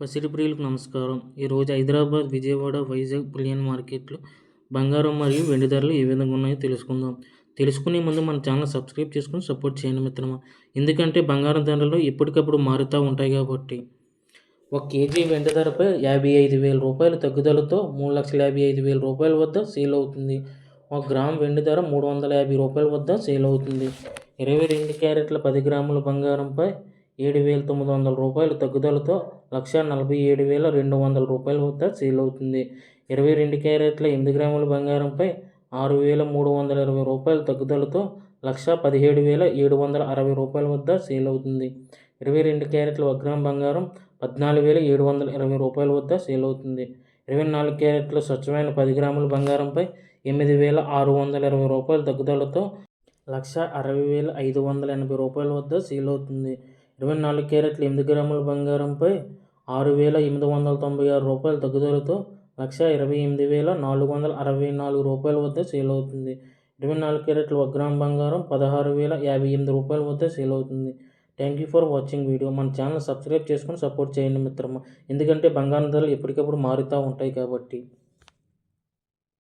పసిడి ప్రియులకు నమస్కారం. ఈరోజు హైదరాబాద్ విజయవాడ వైజాగ్ బులియన్ మార్కెట్లో బంగారం మరియు వెండి ధరలు ఏ విధంగా ఉన్నాయో తెలుసుకుందాం. తెలుసుకునే ముందు మన ఛానల్ సబ్స్క్రైబ్ చేసుకుని సపోర్ట్ చేయండి మిత్రమా. ఎందుకంటే బంగారం ధరలు ఎప్పటికప్పుడు మారుతూ ఉంటాయి కాబట్టి. ఒక కేజీ వెండి ధరపై యాభై ఐదు వేల రూపాయల తగ్గుదలతో మూడు లక్షల యాభై ఐదు వేల రూపాయల వద్ద సేల్ అవుతుంది. ఒక గ్రామ్ వెండి ధర మూడు వందల యాభై రూపాయల వద్ద సేల్ అవుతుంది. ఇరవై రెండు క్యారెట్ల పది గ్రాముల బంగారంపై ఏడు వేల తొమ్మిది వందల రూపాయల తగ్గుదలతో లక్ష నలభై ఏడు వేల రెండు వందల రూపాయల వద్ద సేల్ అవుతుంది. ఇరవై రెండు క్యారెట్ల ఎనిమిది గ్రాముల బంగారంపై ఆరు వేల మూడు వందల ఇరవై రూపాయల తగ్గుదలతో లక్ష పదిహేడు వేల ఏడు వందల అరవై రూపాయల వద్ద సేల్ అవుతుంది. ఇరవై రెండు క్యారెట్ల ఒక గ్రామ్ బంగారం పద్నాలుగు వేల ఏడు వందల ఇరవై రూపాయల వద్ద సేల్ అవుతుంది. ఇరవై నాలుగు క్యారెట్ల స్వచ్ఛమైన పది గ్రాముల బంగారంపై ఎనిమిది వేల ఆరు వందల ఇరవై రూపాయల తగ్గుదలతో లక్ష అరవై వేల ఐదు వందల ఎనభై రూపాయల వద్ద సేల్ అవుతుంది. ఇరవై నాలుగు క్యారెట్ల ఎనిమిది గ్రాముల బంగారంపై ఆరు వేల ఎనిమిది వందల తొంభై ఆరు రూపాయల తగ్గుదలతో లక్ష ఇరవై ఎనిమిది వేల నాలుగు వందల అరవై నాలుగు రూపాయల వద్ద సేల్ అవుతుంది. ఇరవై నాలుగు క్యారెట్ల ఒక గ్రామ్ బంగారం పదహారు వేల యాభై ఎనిమిది రూపాయల వద్ద సేల్ అవుతుంది. Thank you for watching video మన ఛానల్ సబ్స్క్రైబ్ చేసుకొని సపోర్ట్ చేయండి మిత్రమా. ఎందుకంటే బంగారం ధరలు ఎప్పటికప్పుడు మారుతూ ఉంటాయి కాబట్టి.